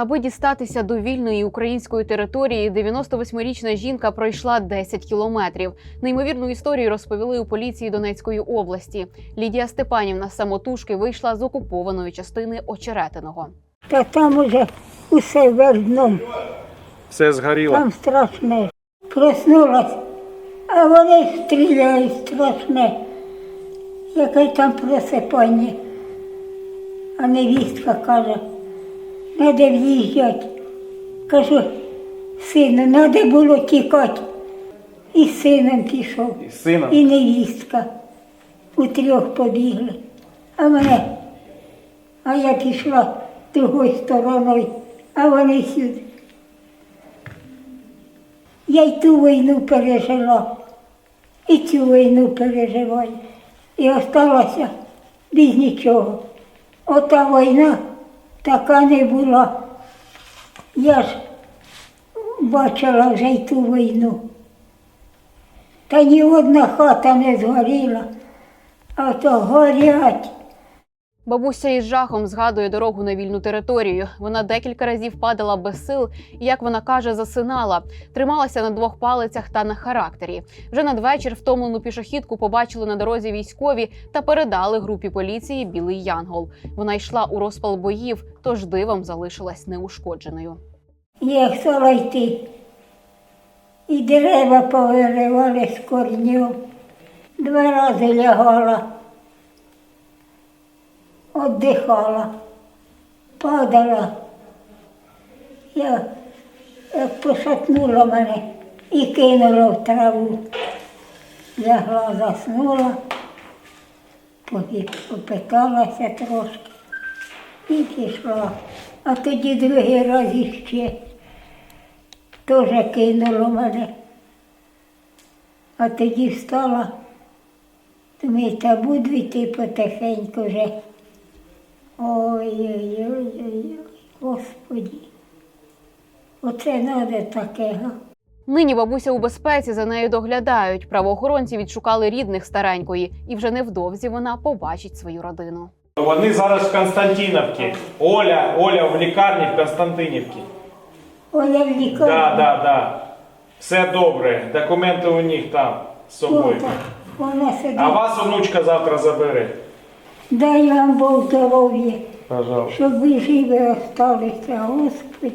Аби дістатися до вільної української території, 98-річна жінка пройшла 10 кілометрів. Неймовірну історію розповіли у поліції Донецької області. Лідія Степанівна самотужки вийшла з окупованої частини Очеретиного. Та там уже усе вердном, Все згоріло. там страшне. Проснулась, а вони стріляють страшне. Яке там просипання. А невістка каже, треба в'їжджати. Кажу, сину, треба було тікати. І з сином пішов, І з сином. і невістка. У трьох побігли. А мене, а я пішла другою стороною, а вони сюди. Я й ту війну пережила, і цю війну переживаю. І осталася без нічого. Ота війна така не була. Я ж бачила вже й ту війну. Та ні одна хата не згоріла, а то горять. Бабуся із жахом згадує дорогу на вільну територію. Вона декілька разів падала без сил і, як вона каже, засинала, трималася на двох палицях та на характері. Вже надвечір втомлену пішохідку побачили на дорозі військові та передали групі поліції Білий Янгол. Вона йшла у розпал боїв, тож дивом залишилась неушкодженою. Я хотіла йти. І дерева повиривали з корню. Два рази лягала, віддихала, падала. Я як пошатнула мене і кинула в траву. Лягла, заснула, попиталася трошки і пішла. А тоді другий раз іще теж кинуло мене. А тоді встала, думаю, та буду йти потихеньку вже. Ой-ой-ой, Господі. Оце треба таке. Нині бабуся у безпеці за нею доглядають. Правоохоронці відшукали рідних старенької, і вже невдовзі вона побачить свою родину. Вони зараз в Константинівці. Оля, Оля в лікарні в Константинівці. Оля в лікарні. Да, да, да. Все добре. Документи у них там з собою. Вона сидить. А вас онучка завтра забере. Дай вам Бог здоров'я, щоб ви живі осталися, Господи.